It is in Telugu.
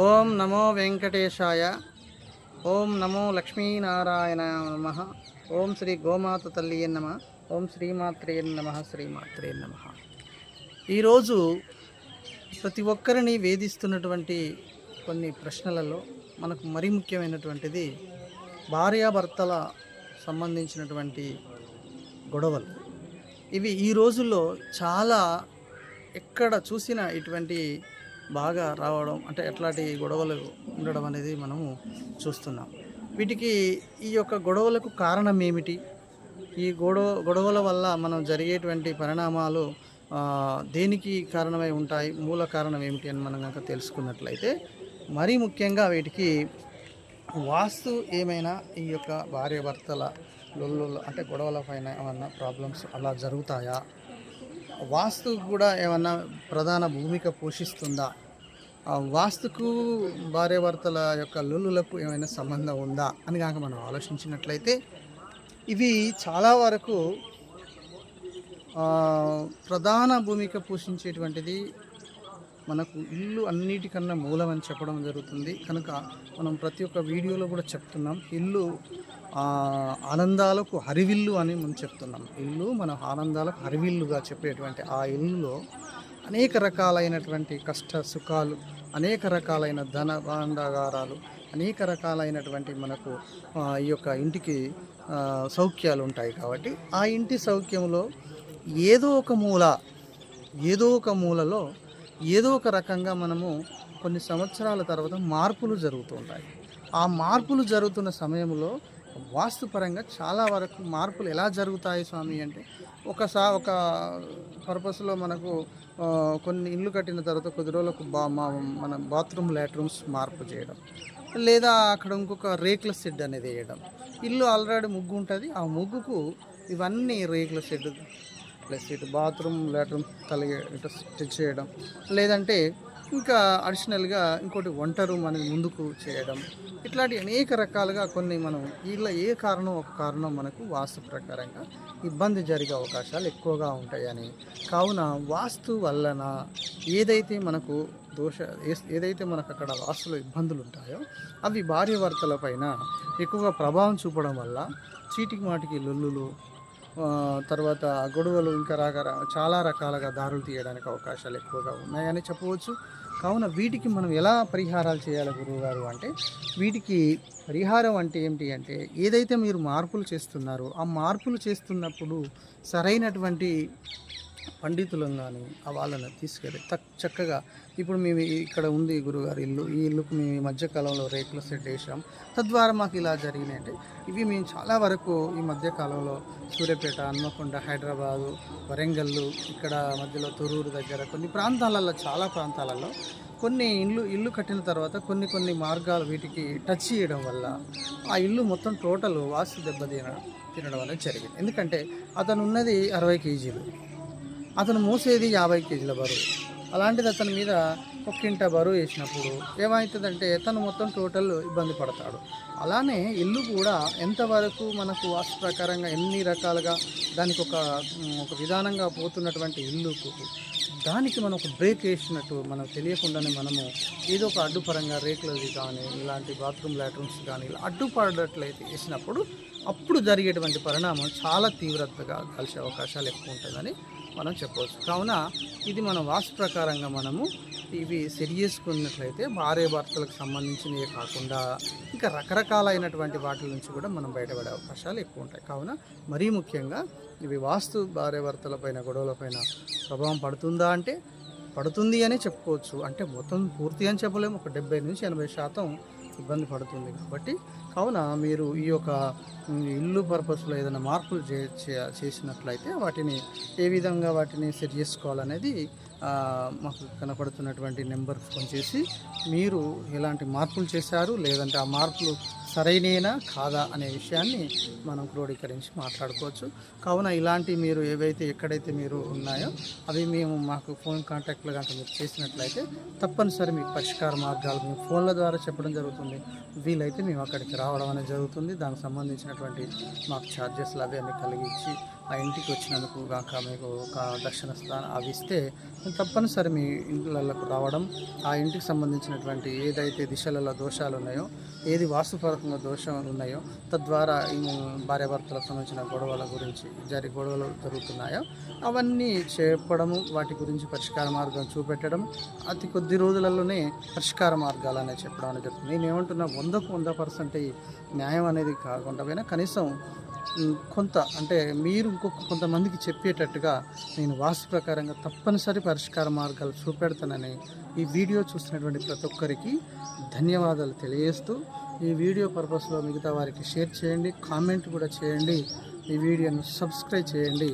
ఓం నమో వెంకటేశాయ. ఓం నమో లక్ష్మీనారాయణ నమ. ఓం శ్రీ గోమాత తల్లి నమ. ఓం శ్రీమాత్రే నమ శ్రీమాత్రే నమ. ఈరోజు ప్రతి ఒక్కరిని వేధిస్తున్నటువంటి కొన్ని ప్రశ్నలలో మనకు మరి ముఖ్యమైనటువంటిది భార్యాభర్తల సంబంధించినటువంటి గొడవలు. ఇవి ఈ రోజుల్లో చాలా ఎక్కడ చూసినా ఇటువంటి బాగా రావడం అంటే ఎట్లాంటి గొడవలు ఉండడం అనేది మనము చూస్తున్నాం. వీటికి ఈ యొక్క గొడవలకు కారణం ఏమిటి? ఈ గొడవ గొడవల వల్ల మనం జరిగేటువంటి పరిణామాలు దేనికి కారణమై ఉంటాయి? మూల కారణం ఏమిటి అని మనం కనుక తెలుసుకున్నట్లయితే మరీ ముఖ్యంగా వీటికి వాస్తు ఏమైనా ఈ యొక్క భార్యాభర్తల లొల్లు అంటే గొడవల పైన ఏమన్నా ప్రాబ్లమ్స్ అలా జరుగుతాయా? వాస్తు కూడా ఏమన్నా ప్రధాన భూమిక పోషిస్తుందా? వాస్తుకు భార్యాభర్తల యొక్క లొల్లులకు ఏమైనా సంబంధం ఉందా అని కనుక మనం ఆలోచించినట్లయితే ఇవి చాలా వరకు ప్రధాన భూమిక పోషించేటువంటిది మనకు ఇల్లు అన్నిటికన్నా మూలం అని చెప్పడం జరుగుతుంది. కనుక మనం ప్రతి ఒక్క వీడియోలో కూడా చెప్తున్నాం ఇల్లు ఆనందాలకు హరివిల్లు అని మనం చెప్తున్నాం. ఇల్లు మన ఆనందాలకు హరివిల్లుగా చెప్పేటువంటి ఆ ఇల్లులో అనేక రకాలైనటువంటి కష్ట సుఖాలు అనేక రకాలైన ధన భాండాగారాలు అనేక రకాలైనటువంటి మనకు ఈ యొక్క ఇంటికి సౌఖ్యాలు ఉంటాయి కాబట్టి ఆ ఇంటి సౌఖ్యంలో ఏదో ఒక మూల ఏదో ఒక మూలలో ఏదో ఒక రకంగా మనము కొన్ని సంవత్సరాల తర్వాత మార్పులు జరుగుతూ ఉంటాయి. ఆ మార్పులు జరుగుతున్న సమయంలో వాస్తుపరంగా చాలా వరకు మార్పులు ఎలా జరుగుతాయి స్వామి అంటే ఒకసా ఒక పర్పస్లో మనకు కొన్ని ఇల్లు కట్టిన తర్వాత కొద్ది రోజులకు బా మన బాత్రూమ్ లాట్రూమ్స్ మార్పు చేయడం. లేదా అక్కడ ఇంకొక రేకుల షెడ్ అనేది వేయడం. ఇల్లు ఆల్రెడీ ముగ్గు ఉంటుంది. ఆ ముగ్గుకు ఇవన్నీ రేకుల షెడ్ ప్లస్ ఇటు బాత్రూమ్ లాట్రూమ్ కలిగే ఇటు స్టిచ్ చేయడం. లేదంటే ఇంకా అడిషనల్గా ఇంకోటి వంట రూమ్ అనేది ముందుకు చేయడం. ఇట్లాంటి అనేక రకాలుగా కొన్ని మనం వీళ్ళ ఏ కారణం ఒక కారణం మనకు వాస్తు ప్రకారంగా ఇబ్బంది జరిగే అవకాశాలు ఎక్కువగా ఉంటాయని. కావున వాస్తు వలన ఏదైతే మనకు దోష ఏ- ఏదైతే మనకు అక్కడ వాస్తులో ఇబ్బందులు ఉంటాయో అవి భార్యాభర్తల పైన ఎక్కువగా ప్రభావం చూపడం వల్ల చీటికి మాటికి లొల్లులు తర్వాత గొడవలు ఇంకా రాక చాలా రకాలుగా దారులు తీయడానికి అవకాశాలు ఎక్కువగా ఉన్నాయని చెప్పవచ్చు. కావున వీటికి మనం ఎలా పరిహారాలు చేయాలి గురువుగారు అంటే వీటికి పరిహారం అంటే ఏమిటి అంటే ఏదైతే మీరు మార్పులు చేస్తున్నారో ఆ మార్పులు చేస్తున్నప్పుడు సరైనటువంటి పండితులను కానీ ఆ వాళ్ళని తీసుకెళ్ళి తక్ చక్కగా ఇప్పుడు మేము ఇక్కడ ఉంది గురుగారు ఇల్లు. ఈ ఇల్లుకు మేము ఈ మధ్యకాలంలో రేకులు సెట్ చేసాం తద్వారా మాకు ఇలా జరిగినాయి అంటే ఇవి మేము చాలా వరకు ఈ మధ్యకాలంలో సూర్యాపేట హన్మకొండ హైదరాబాదు వరంగల్లు ఇక్కడ మధ్యలో తొరూరు దగ్గర కొన్ని ప్రాంతాలలో చాలా ప్రాంతాలలో కొన్ని ఇల్లు ఇల్లు కట్టిన తర్వాత కొన్ని కొన్ని మార్గాలు వీటికి టచ్ చేయడం వల్ల ఆ ఇల్లు మొత్తం టోటల్ వాస్తు దెబ్బ తిన తినడం అనేది జరిగింది. ఎందుకంటే అతను ఉన్నది అరవై కేజీలు. అతను మోసేది యాభై కేజీల బరువు. అలాంటిది అతని మీద ఒక్కింట బరువు వేసినప్పుడు ఏమవుతుందంటే తను మొత్తం టోటల్ ఇబ్బంది పడతాడు. అలానే ఇల్లు కూడా ఎంతవరకు మనకు వాస్తు ప్రకారంగా ఎన్ని రకాలుగా దానికి ఒక ఒక విధానంగా పోతున్నటువంటి ఇల్లుకు దానికి మనం ఒక బ్రేక్ వేసినట్టు మనకు తెలియకుండానే మనము ఏదో ఒక అడ్డుపరంగా రేకులది కానీ ఇలాంటి బాత్రూమ్ లాట్రూమ్స్ కానీ ఇలా అడ్డుపడట్లయితే వేసినప్పుడు అప్పుడు జరిగేటువంటి పరిణామం చాలా తీవ్రతగా కలిసే అవకాశాలు ఎక్కువ ఉంటుందని మనం చెప్పవచ్చు. కావున ఇది మన వాస్తు ప్రకారంగా మనము ఇవి సెట్ చేసుకున్నట్లయితే భార్య భర్తలకు సంబంధించినవి కాకుండా ఇంకా రకరకాలైనటువంటి వాటి నుంచి కూడా మనం బయటపడే అవకాశాలు ఎక్కువ ఉంటాయి. కావున మరీ ముఖ్యంగా ఇవి వాస్తు భార్య భర్తలపైన పైన ప్రభావం పడుతుందా అంటే పడుతుంది అని చెప్పుకోవచ్చు. అంటే మొత్తం పూర్తి అని చెప్పలేము. ఒక డెబ్బై నుంచి ఎనభై శాతం ఇబ్బంది పడుతుంది కాబట్టి కావున మీరు ఈ యొక్క ఇల్లు పర్పస్లో ఏదైనా మార్పులు చే చే- చేసినట్లయితే వాటిని ఏ విధంగా వాటిని సెట్ చేసుకోవాలనేది మాకు కనపడుతున్నటువంటి నెంబర్ ఫోన్ చేసి మీరు ఎలాంటి మార్పులు చేశారు లేదంటే ఆ మార్పులు సరైననా కాదా అనే విషయాన్ని మనం క్రోడీకరించి మాట్లాడుకోవచ్చు. కావున ఇలాంటి మీరు ఏవైతే ఎక్కడైతే మీరు ఉన్నాయో అవి మేము మాకు ఫోన్ కాంటాక్ట్లో కనుక మీరు చేసినట్లయితే తప్పనిసరి మీకు పరిష్కార మార్గాలు మేము ఫోన్ల ద్వారా చెప్పడం జరుగుతుంది. వీలైతే మేము అక్కడికి రావడం అనేది జరుగుతుంది. దానికి సంబంధించినటువంటి మాకు ఛార్జెస్లు అవి అన్ని కలిగించి ఆ ఇంటికి వచ్చినందుకు కాక మీకు ఒక దర్శన స్థానం అవి ఇస్తే తప్పనిసరి మీ ఇంట్లకు రావడం ఆ ఇంటికి సంబంధించినటువంటి ఏదైతే దిశలలో దోషాలు ఉన్నాయో ఏది వాస్తుపరకంగా దోషాలు ఉన్నాయో తద్వారా భార్యాభర్తలకు సంబంధించిన గొడవల గురించి జరి గొడవలు జరుగుతున్నాయో అవన్నీ చెప్పడము వాటి గురించి పరిష్కార మార్గం చూపెట్టడం అతి కొద్ది రోజులలోనే పరిష్కార మార్గాలు అనేది చెప్పడం అనేది జరుగుతుంది. నేను ఏమంటున్నా వందకు వంద పర్సెంట్ న్యాయం అనేది కాకుండా పోయినా కనీసం కొంత అంటే మీరు ఇంకొక కొంతమందికి చెప్పేటట్టుగా నేను వాస్తు ప్రకారంగా తప్పనిసరి పరిష్కార మార్గాలు చూపెడతానని ఈ వీడియో చూసినటువంటి ప్రతి ఒక్కరికి ధన్యవాదాలు తెలియజేస్తూ ఈ వీడియో పర్పస్లో మిగతా వారికి షేర్ చేయండి కామెంట్ కూడా చేయండి ఈ వీడియోను సబ్స్క్రైబ్ చేయండి.